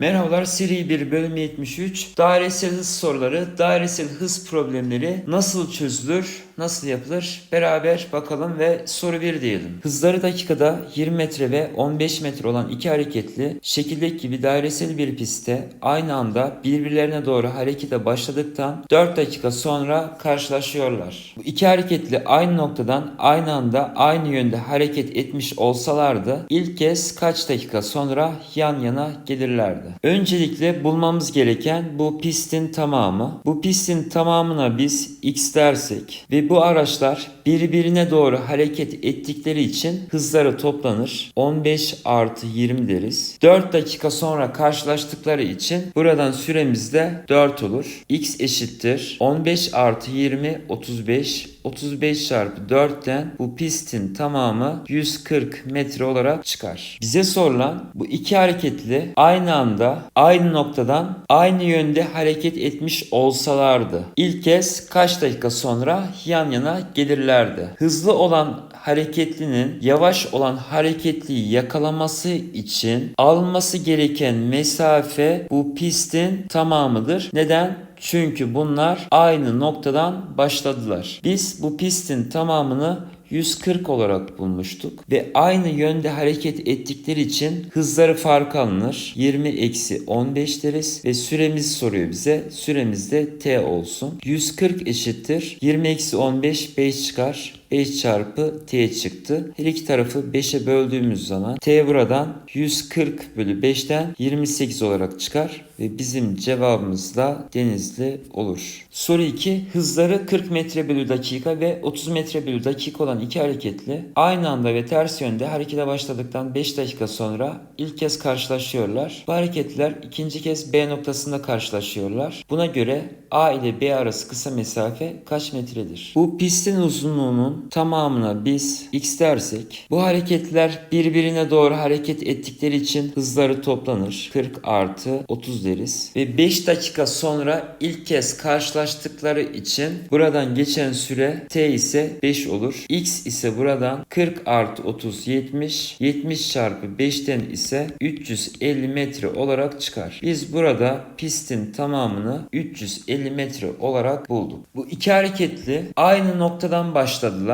Merhabalar seri 1 bölüm 73 dairesel hız soruları dairesel hız problemleri nasıl çözülür nasıl yapılır beraber bakalım ve soru 1 diyelim. Hızları dakikada 20 metre ve 15 metre olan iki hareketli şekildeki gibi dairesel bir pistte aynı anda birbirlerine doğru harekete başladıktan 4 dakika sonra karşılaşıyorlar. Bu iki hareketli aynı noktadan aynı anda aynı yönde hareket etmiş olsalardı ilk kez kaç dakika sonra yan yana gelirlerdi? Öncelikle bulmamız gereken bu pistin tamamı. Bu pistin tamamına biz x dersek ve bu araçlar birbirine doğru hareket ettikleri için hızları toplanır. 15 artı 20 deriz. 4 dakika sonra karşılaştıkları için buradan süremiz de 4 olur. x eşittir. 15 artı 20 35 35 çarpı 4'ten bu pistin tamamı 140 metre olarak çıkar. Bize sorulan bu iki hareketli aynı anda aynı noktadan aynı yönde hareket etmiş olsalardı ilk kez kaç dakika sonra yan yana gelirlerdi? Hızlı olan hareketlinin yavaş olan hareketliyi yakalaması için alması gereken mesafe bu pistin tamamıdır. Neden? Çünkü bunlar aynı noktadan başladılar. Biz bu pistin tamamını 140 olarak bulmuştuk ve aynı yönde hareket ettikleri için hızları fark alınır. 20 eksi 15 deriz ve süremiz soruyor bize. Süremiz de t olsun. 140 eşittir. 20 eksi 15 5 çıkar. 5 çarpı t çıktı. Her iki tarafı 5'e böldüğümüz zaman t buradan 140 bölü 5'ten 28 olarak çıkar ve bizim cevabımız da denizli olur. Soru 2. Hızları 40 metre bölü dakika ve 30 metre bölü dakika olan iki hareketli aynı anda ve ters yönde harekete başladıktan 5 dakika sonra ilk kez karşılaşıyorlar. Bu hareketler ikinci kez B noktasında karşılaşıyorlar. Buna göre A ile B arası kısa mesafe kaç metredir? Bu pistin uzunluğunun tamamına biz x dersek bu hareketler birbirine doğru hareket ettikleri için hızları toplanır. 40 artı 30 deriz. Ve 5 dakika sonra ilk kez karşılaştıkları için buradan geçen süre t ise 5 olur. x ise buradan 40 artı 30 70. 70 çarpı 5'ten ise 350 metre olarak çıkar. Biz burada pistin tamamını 350 metre olarak bulduk. Bu iki hareketli aynı noktadan başladılar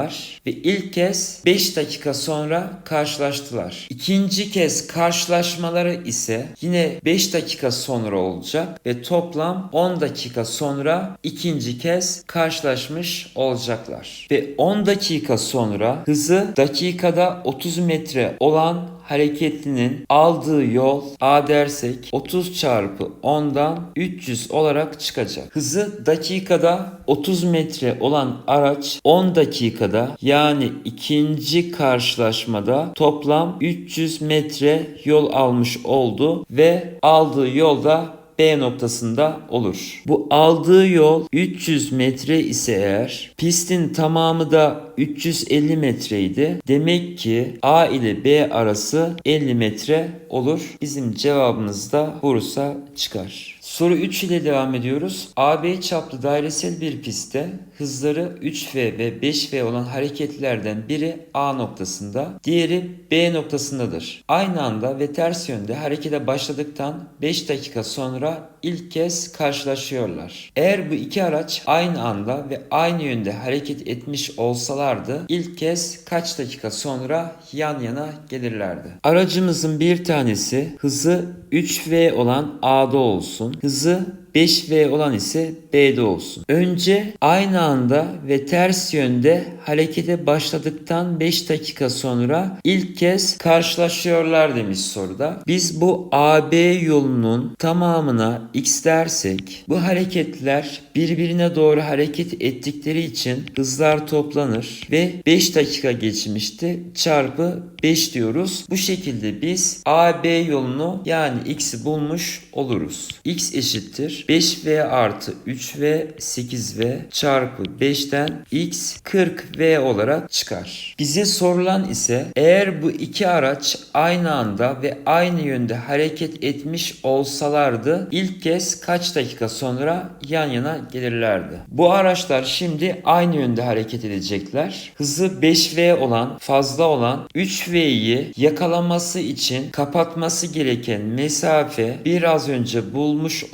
ve ilk kez 5 dakika sonra karşılaştılar. İkinci kez karşılaşmaları ise yine 5 dakika sonra olacak ve toplam 10 dakika sonra ikinci kez karşılaşmış olacaklar. Ve 10 dakika sonra hızı dakikada 30 metre olan hareketlinin aldığı yol A dersek 30 çarpı 10'dan 300 olarak çıkacak. Hızı dakikada 30 metre olan araç 10 dakikada yani ikinci karşılaşmada toplam 300 metre yol almış oldu ve aldığı yolda B noktasında olur. Bu aldığı yol 300 metre ise eğer pistin tamamı da 350 metreydi. Demek ki A ile B arası 50 metre olur. Bizim cevabımız da Bursa çıkar. Soru 3 ile devam ediyoruz. AB çaplı dairesel bir pistte hızları 3V ve 5V olan hareketlerden biri A noktasında, diğeri B noktasındadır. Aynı anda ve ters yönde harekete başladıktan 5 dakika sonra ilk kez karşılaşıyorlar. Eğer bu iki araç aynı anda ve aynı yönde hareket etmiş olsalardı ilk kez kaç dakika sonra yan yana gelirlerdi? Aracımızın bir tanesi hızı 3V olan A'da olsun. Hızı 5V olan ise B'de olsun. Önce aynı anda ve ters yönde harekete başladıktan 5 dakika sonra ilk kez karşılaşıyorlar demiş soruda. Biz bu AB yolunun tamamına x dersek bu hareketler birbirine doğru hareket ettikleri için hızlar toplanır ve 5 dakika geçmişti çarpı 5 diyoruz. Bu şekilde biz AB yolunu yani x'i bulmuş oluruz. x eşittir 5v artı 3v 8v çarpı 5'ten x 40v olarak çıkar. Bize sorulan ise eğer bu iki araç aynı anda ve aynı yönde hareket etmiş olsalardı ilk kez kaç dakika sonra yan yana gelirlerdi. Bu araçlar şimdi aynı yönde hareket edecekler. Hızı 5v olan fazla olan 3v 4V'yi yakalaması için kapatması gereken mesafe biraz önce bulmuş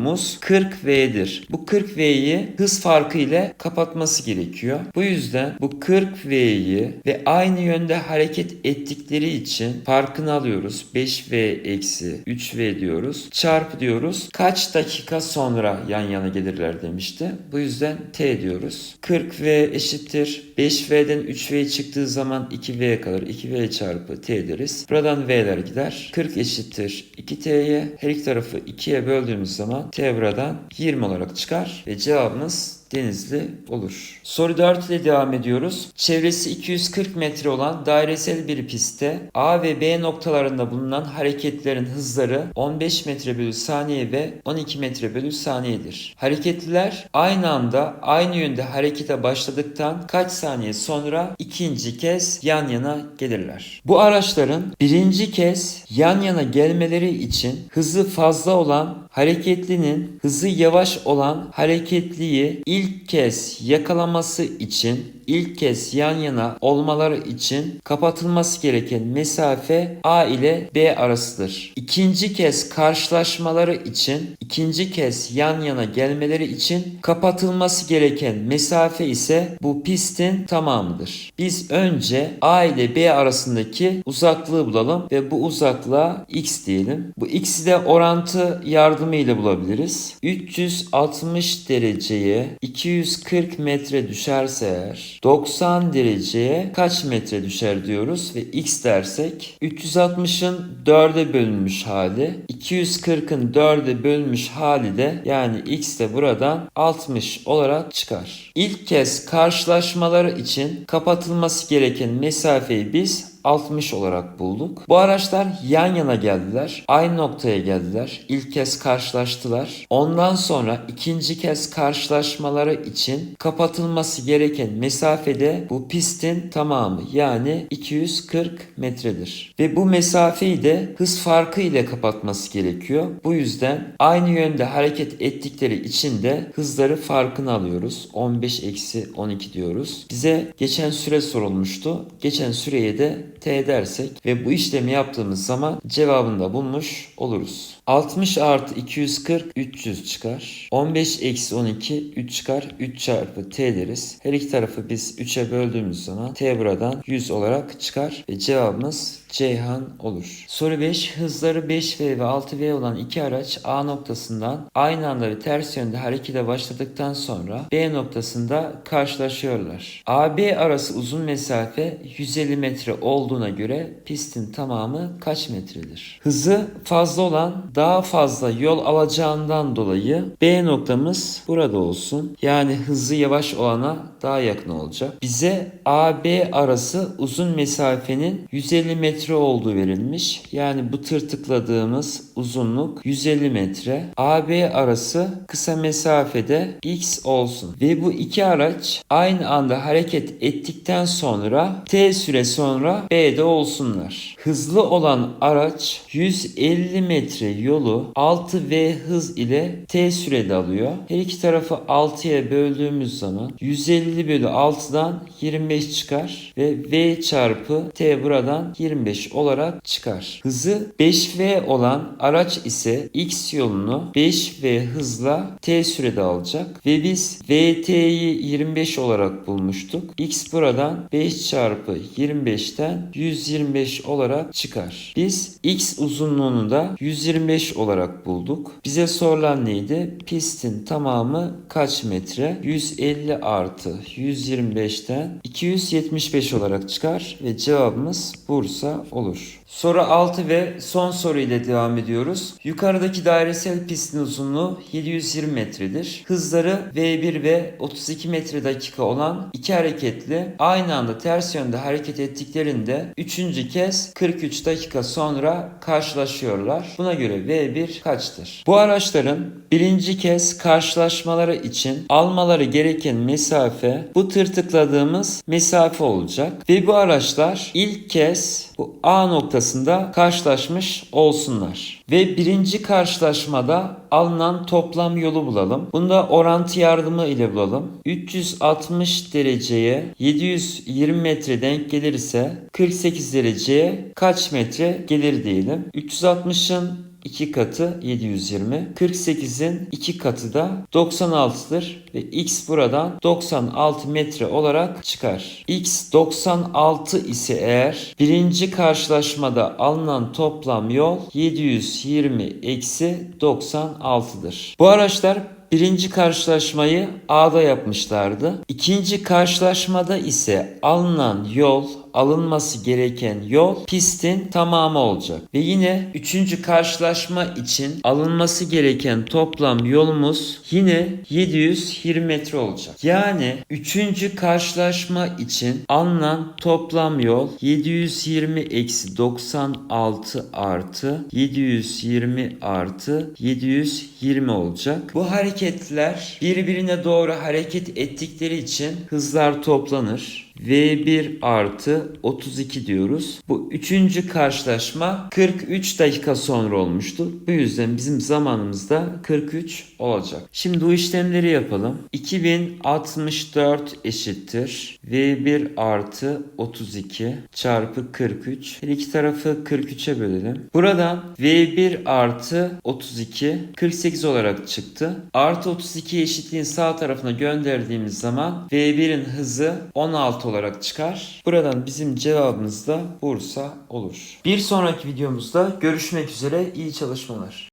olduğumuz 40V'dir. Bu 40V'yi hız farkı ile kapatması gerekiyor. Bu yüzden bu 40V'yi ve aynı yönde hareket ettikleri için farkını alıyoruz. 5V eksi 3V diyoruz. Çarpı diyoruz. Kaç dakika sonra yan yana gelirler demişti. Bu yüzden T diyoruz. 40V eşittir. 5V'den 3V çıktığı zaman 2V kalır. 2V çarpı T deriz. Buradan V'ler gider. 40 eşittir 2T'ye. Her iki tarafı 2'ye böldüğümüz zaman T buradan 20 olarak çıkar. Ve cevabımız Denizli olur. Soru 4 ile devam ediyoruz. Çevresi 240 metre olan dairesel bir pistte A ve B noktalarında bulunan hareketlerin hızları 15 metre bölü saniye ve 12 metre bölü saniyedir. Hareketliler aynı anda aynı yönde harekete başladıktan kaç saniye sonra ikinci kez yan yana gelirler. Bu araçların birinci kez yan yana gelmeleri için hızı fazla olan hareketlinin hızı yavaş olan hareketliyi ilk kez yakalaması için ilk kez yan yana olmaları için kapatılması gereken mesafe A ile B arasıdır. İkinci kez karşılaşmaları için ikinci kez yan yana gelmeleri için kapatılması gereken mesafe ise bu pistin tamamıdır. Biz önce A ile B arasındaki uzaklığı bulalım ve bu uzaklığa x diyelim. Bu x'i de orantı yardımıyla bulabiliriz. 360 dereceye 240 metre düşerse eğer 90 dereceye kaç metre düşer diyoruz ve x dersek 360'ın 4'e bölünmüş hali 240'ın 4'e bölünmüş hali de yani x de buradan 60 olarak çıkar. İlk kez karşılaşmaları için kapatılması gereken mesafeyi biz 60 olarak bulduk. Bu araçlar yan yana geldiler. Aynı noktaya geldiler. İlk kez karşılaştılar. Ondan sonra ikinci kez karşılaşmaları için kapatılması gereken mesafede bu pistin tamamı yani 240 metredir. Ve bu mesafeyi de hız farkı ile kapatması gerekiyor. Bu yüzden aynı yönde hareket ettikleri için de hızları farkını alıyoruz. 15 eksi 12 diyoruz. Bize geçen süre sorulmuştu. Geçen süreye de t dersek ve bu işlemi yaptığımız zaman cevabını da bulmuş oluruz. 60 artı 240 300 çıkar. 15 eksi 12 3 çıkar. 3 çarpı t deriz. Her iki tarafı biz 3'e böldüğümüz zaman t buradan 100 olarak çıkar ve cevabımız Ceyhan olur. Soru 5. Hızları 5V ve 6V olan iki araç A noktasından aynı anda ve ters yönde harekete başladıktan sonra B noktasında karşılaşıyorlar. AB arası uzun mesafe 150 metre olduğuna göre pistin tamamı kaç metredir? Hızı fazla olan daha fazla yol alacağından dolayı B noktamız burada olsun. Yani hızı yavaş olana daha yakın olacak. Bize AB arası uzun mesafenin 150 metre olduğu verilmiş. Yani bu tırtıkladığımız uzunluk 150 metre. AB arası kısa mesafede x olsun. Ve bu iki araç aynı anda hareket ettikten sonra t süre sonra B'de olsunlar. Hızlı olan araç 150 metre yolu 6v hız ile t sürede alıyor. Her iki tarafı 6'ya böldüğümüz zaman 150 bölü 6'dan 25 çıkar ve v çarpı t buradan 25 olarak çıkar. Hızı 5v olan araç ise x yolunu 5v hızla t sürede alacak ve biz vt'yi 25 olarak bulmuştuk. x buradan 5 çarpı 25'ten 125 olarak çıkar. Biz x uzunluğunu da 125 olarak bulduk. Bize sorulan neydi? Pistin tamamı kaç metre? 150 artı 125'ten 275 olarak çıkar ve cevabımız Bursa olur. Soru 6 ve son soru ile devam ediyoruz. Yukarıdaki dairesel pistin uzunluğu 720 metredir. Hızları V1 ve 32 metre dakika olan iki hareketli aynı anda ters yönde hareket ettiklerinde üçüncü kez 43 dakika sonra karşılaşıyorlar. Buna göre V1 kaçtır? Bu araçların birinci kez karşılaşmaları için almaları gereken mesafe bu tırtıkladığımız mesafe olacak. Ve bu araçlar ilk kez bu A noktasında karşılaşmış olsunlar. Ve birinci karşılaşmada alınan toplam yolu bulalım. Bunu da orantı yardımı ile bulalım. 360 dereceye 720 metre denk gelirse 48 dereceye kaç metre gelir diyelim. 360'ın 2 katı 720. 48'in 2 katı da 96'dır ve x buradan 96 metre olarak çıkar. x 96 ise eğer birinci karşılaşmada alınan toplam yol 720 eksi 96'dır. Bu araçlar Birinci karşılaşmayı A'da yapmışlardı. İkinci karşılaşmada ise alınan yol, alınması gereken yol pistin tamamı olacak. Ve yine üçüncü karşılaşma için alınması gereken toplam yolumuz yine 720 metre olacak. Yani üçüncü karşılaşma için alınan toplam yol 720 eksi 96 artı 720 artı 720 olacak. Bu hareketler birbirine doğru hareket ettikleri için hızlar toplanır. V1 artı 32 diyoruz. Bu üçüncü karşılaşma 43 dakika sonra olmuştu. Bu yüzden bizim zamanımızda 43 olacak. Şimdi bu işlemleri yapalım. 2064 eşittir. V1 artı 32 çarpı 43. Her iki tarafı 43'e bölelim. Buradan V1 artı 32 48 olarak çıktı. Artı 32 eşitliğin sağ tarafına gönderdiğimiz zaman V1'in hızı 16 olarak çıkar. Buradan bizim cevabımız da Bursa olur. Bir sonraki videomuzda görüşmek üzere. İyi çalışmalar.